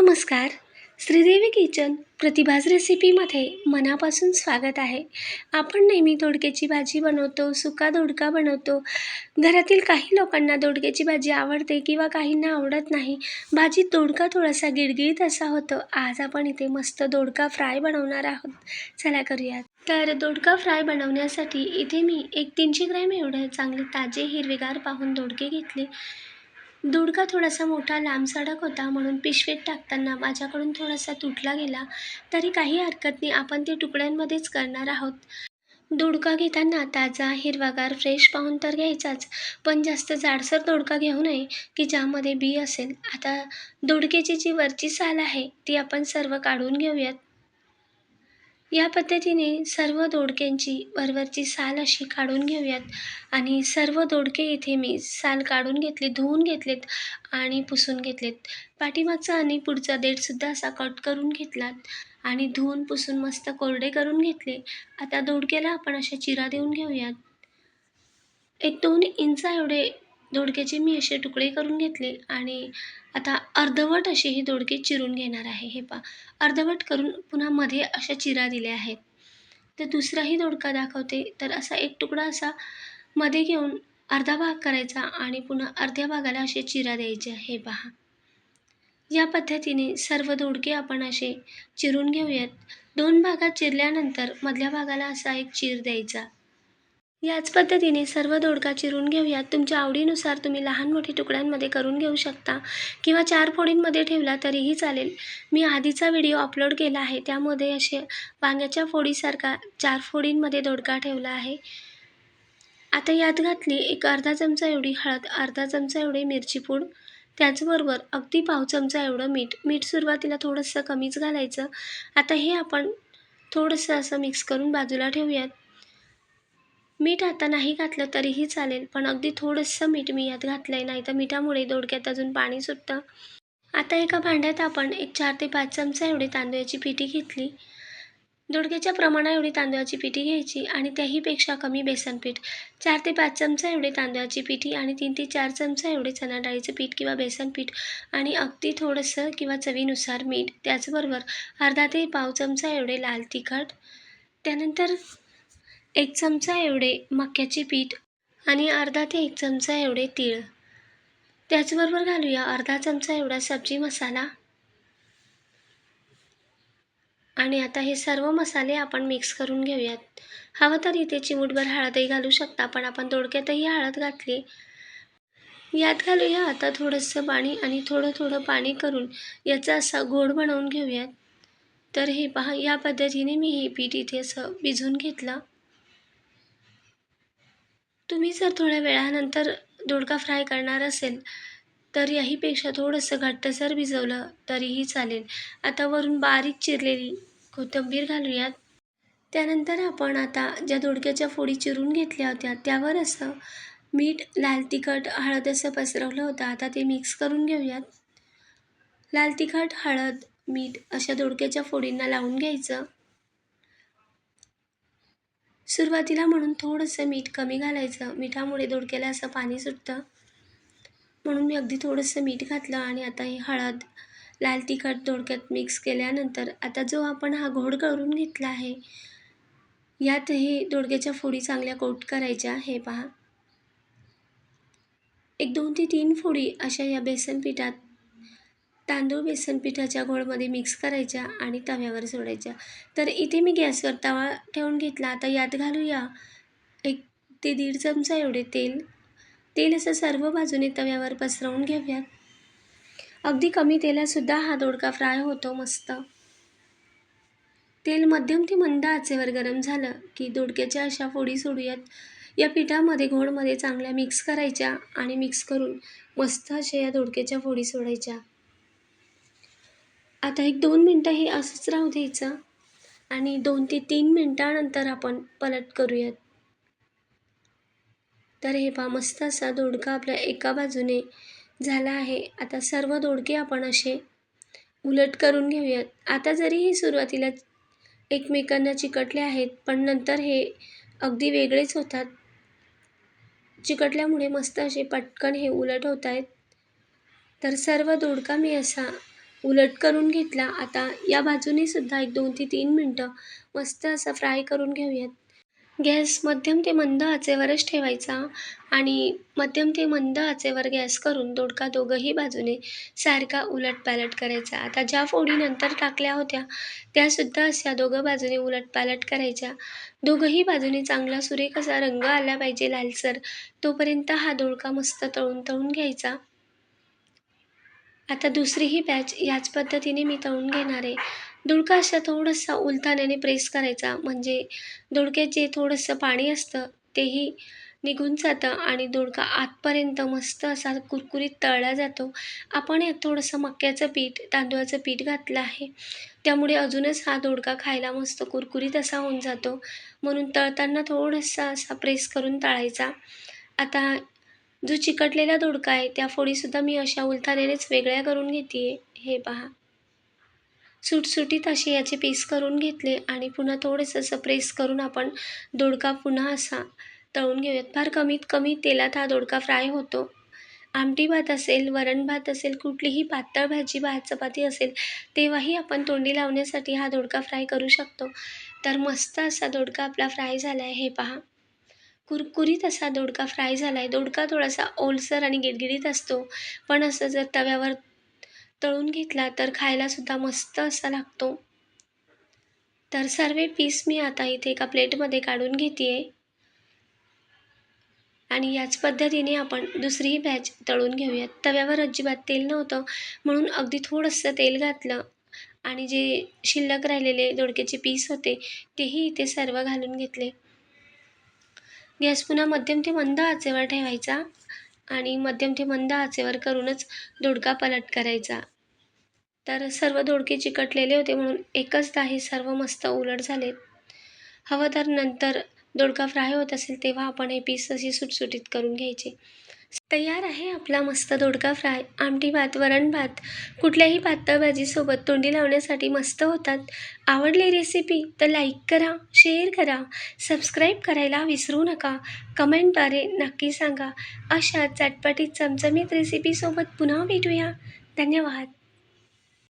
नमस्कार. श्रीदेवी किचन प्रतिभाज रेसिपीमध्ये मनापासून स्वागत आहे. आपण नेहमी दोडक्याची भाजी बनवतो सुका दोडका बनवतो. घरातील काही लोकांना दोडक्याची भाजी आवडते किंवा काहींना आवडत नाही. भाजीत दोडका थोडासा गिळगिळीत असा होतो. आज आपण इथे मस्त दोडका फ्राय बनवणार आहोत. चला करूयात. तर दोडका फ्राय बनवण्यासाठी इथे मी एक तीनशे ग्रॅम एवढे चांगले ताजे हिरवेगार पाहून दोडके घेतले. दोडका थोडासा मोठा लांब सडक होता म्हणून पिशवीत टाकताना माझ्याकडून थोडासा तुटला गेला. तरी काही हरकत नाही आपण ते तुकड्यांमध्येच करणार आहोत. दोडका घेताना ताजा हिरवागार फ्रेश पाहून तर घ्यायचाच पण जास्त जाडसर दोडका घेऊ नये की ज्यामध्ये बी असेल. आता दोडक्याची जी वरची साल आहे ती आपण सर्व काढून घेऊयात. या पद्धतीने सर्व दोडक्यांची वरवरची साल अशी काढून घेऊयात. आणि सर्व दोडके इथे मी साल काढून घेतले धुवून घेतलेत आणि पुसून घेतलेत. पाठीमागचा आणि पुढचा देठसुद्धा असा कट करून घेतलात आणि धुवून पुसून मस्त कोरडे करून घेतले. आता दोडक्याला आपण अशा चिरा देऊन घेऊयात. एक दोन इंच एवढे दोडक्याचे मी असे तुकडे करून घेतले आणि आता अर्धवट असे हे दोडके चिरून घेणार आहे. हे पा अर्धवट करून पुन्हा मध्ये अशा चिरा दिल्या आहेत. तर दुसराही दोडका दाखवते. तर असा एक तुकडा असा मध्ये घेऊन अर्धा भाग करायचा आणि पुन्हा अर्ध्या भागाला असे चिरा द्यायचे हे पहा. या पद्धतीने सर्व दोडके आपण असे चिरून घेऊयात. दोन भागात चिरल्यानंतर मधल्या भागाला असा एक चीर द्यायचा. याच पद्धतीने सर्व दोडका चिरून घेऊयात. तुमच्या आवडीनुसार तुम्ही लहान मोठे तुकड्यांमध्ये करून घेऊ शकता किंवा चार फोडींमध्ये ठेवला तरीही चालेल. मी आधीचा व्हिडिओ अपलोड केला आहे. त्यामध्ये असे वांग्याच्या फोडीसारखा चार फोडींमध्ये दोडका ठेवला आहे. आता यात घातली एक अर्धा चमचा एवढी हळद अर्धा चमचा एवढी मिरची पूड. त्याचबरोबर अगदी पाव चमचा एवढं मीठ. मीठ सुरुवातीला थोडंसं कमीच घालायचं. आता हे आपण थोडंसं असं मिक्स करून बाजूला ठेवूयात. मीठ आता नाही घातलं तरीही चालेल पण अगदी थोडंसं मीठ मी यात घातलं आहे नाही तर मिठामुळे दोडक्यात अजून पाणी सुटतं. आता एका भांड्यात आपण एक चार ते पाच चमचा एवढी तांदळाची पिठी घेतली. दोडक्याच्या प्रमाणा एवढी तांदळाची पिठी घ्यायची आणि त्याहीपेक्षा कमी बेसन पीठ चार ते पाच चमचा एवढी तांदळाची पिठी आणि तीन ते चार चमचा एवढे चणा डाळीचं पीठ किंवा बेसन पीठ आणि अगदी थोडंसं किंवा चवीनुसार मीठ त्याचबरोबर अर्धा ते पाव चमचा एवढे लाल तिखट. त्यानंतर एक चमचा एवढे मक्याचे पीठ आणि अर्धा ते एक चमचा एवढे तीळ. त्याचबरोबर घालूया अर्धा चमचा एवढा सब्जी मसाला. आणि आता हे सर्व मसाले आपण मिक्स करून घेऊयात. हवं तर इथे चिमूटभर हळदही घालू शकता पण आपण दोडक्यातही हळद घातली. यात घालूया आता थोडंसं पाणी आणि थोडं थोडं पाणी करून याचा असा गोड बनवून घेऊयात. तर हे पहा या पद्धतीने मी हे पीठ इथे असं भिजवून घेतलं. तुम्ही जर थोड्या वेळानंतर दोडका फ्राय करणार असेल तर याहीपेक्षा थोडंसं घट्टसर भिजवलं तरीही चालेल. आता वरून बारीक चिरलेली कोथिंबीर घालूयात. त्यानंतर आपण आता ज्या दोडक्याच्या फोडी चिरून घेतल्या होत्या त्यावर असं मीठ लाल तिखट हळद असं पसरवलं होतं. आता ते मिक्स करून घेऊयात. लाल तिखट हळद मीठ अशा दोडक्याच्या फोडींना लावून घ्यायचं. सुरुवातीला म्हणून थोडंसं मीठ कमी घालायचं. मिठामुळे दोडक्याला असं पाणी सुटतं. म्हणून मी अगदी थोडंसं मीठ घातलं आणि आता हे हळद लाल तिखट दोडक्यात मिक्स केल्यानंतर आता जो आपण हा घोड करून घेतला आहे यात हे दोडक्याच्या फोडी चांगल्या कोट करायच्या. हे पहा. एक दोन ते तीन फोडी अशा या बेसन पिठात तांदूळ बेसन पिठाच्या घोळमध्ये मिक्स करायच्या आणि तव्यावर सोडायच्या. तर इथे मी गॅसवर तवा ठेवून घेतला. आता यात घालूया एक ते दीड चमचा एवढे तेल. तेल असं सर्व बाजूने तव्यावर पसरवून घेऊयात अगदी कमी तेलातसुद्धा हा दोडका फ्राय होतो मस्त. तेल मध्यम ते मंद आचेवर गरम झालं की दोडक्याच्या अशा फोडी सोडूयात. या पिठामध्ये घोडमध्ये चांगल्या मिक्स करायच्या आणि मिक्स करून मस्त अशा या दोडक्याच्या फोडी सोडायच्या. आता एक दोन मिनटं हे असंच राहू द्यायचं आणि दोन ते तीन मिनटानंतर आपण पलट करूयात. तर हे पहा मस्त असा दोडका आपल्या एका बाजूने झाला आहे. आता सर्व दोडके आपण असे उलट करून घेऊयात. आता जरी हे सुरुवातीला एकमेकांना चिकटले आहेत पण नंतर हे अगदी वेगळेच होतात. चिकटल्यामुळे मस्त असे पटकन हे उलट होत आहेत. तर सर्व दोडका मी असा उलट करून घेतला. आता या बाजूने सुद्धा एक दोन ते तीन मिनटं मस्त असा फ्राय करून घेऊयात. गॅस मध्यम ते मंद आचेवरच ठेवायचा आणि मध्यम ते मंद आचेवर गॅस करून दोडका दोघंही बाजूने सारखा उलटपालट करायचा. आता ज्या फोडी नंतर टाकल्या होत्या त्यासुद्धा अशा दोघं बाजूने उलटपालट करायच्या. दोघंही बाजूने चांगला सुरेख असा रंग आला पाहिजे लालसर. तोपर्यंत हा दोडका मस्त तळून तळून घ्यायचा. आता दुसरीही बॅच याच पद्धतीने मी तळून घेणार आहे. दुडका असा थोडंसं उलथाण्याने प्रेस करायचा म्हणजे दोडक्यात जे थोडंसं पाणी असतं तेही निघून जातं आणि दोडका आतपर्यंत मस्त असा कुरकुरीत तळला जातो. आपण यात थोडंसं मक्याचं पीठ तांदूळाचं पीठ घातलं आहे. त्यामुळे अजूनच हा दोडका खायला मस्त कुरकुरीत असा होऊन जातो. म्हणून तळताना थोडासा असा प्रेस करून तळायचा. आता जो चिकटलेला दोडका आहे त्या फोडीसुद्धा मी अशा उलथाण्यानेच वेगळ्या करून घेते हे पहा. सुटसुटीत असे याचे पीस करून घेतले आणि पुन्हा थोडंसं असं प्रेस करून आपण दोडका पुन्हा असा तळून घेऊयात. फार कमीत कमी तेलात हा दोडका फ्राय होतो. आमटी भात असेल वरण भात असेल कुठलीही पातळ भाजी भात चपाती असेल तेव्हाही आपण तोंडी लावण्यासाठी हा दोडका फ्राय करू शकतो. तर मस्त असा दोडका आपला फ्राय झाला आहे हे पहा. कुरकुरीत असा दोडका फ्राय झाला आहे दोडका थोडासा ओलसर आणि गिडगिडीत असतो. पण असं जर तव्यावर तळून घेतला तर खायलासुद्धा मस्त असा लागतो. तर सर्व पीस मी आता इथे एका प्लेटमध्ये काढून घेते आहे आणि याच पद्धतीने आपण दुसरीही बॅच तळून घेऊयात. तव्यावर अजिबात तेल नव्हतं. म्हणून अगदी थोडंसं तेल घातलं. आणि जे शिल्लक राहिलेले दोडक्याचे पीस होते तेही इथे सर्व घालून घेतले. गॅस पुन्हा मध्यम ते मंद आचेवर ठेवायचा आणि मध्यम ते मंद आचेवर करूनच दोडका पलट करायचा. तर सर्व दोडके चिकटलेले होते म्हणून एकचदा हे सर्व मस्त उलट झाले. हवं तर नंतर दोडका फ्राय होत असेल तेव्हा आपण हे पीस अशी सुटसुटीत करून घ्यायचे. तयार आहे आपला मस्त दोडका फ्राय. आमटी भात वरण भात कुठल्याही पातळ भाजीसोबत तोंडी लावण्यासाठी मस्त होतात. आवडली रेसिपी तर लाईक करा शेअर करा सबस्क्राईब करायला विसरू नका. कमेंटद्वारे नक्की सांगा. अशा चटपटीत चमचमीत रेसिपीसोबत पुन्हा भेटूया. धन्यवाद.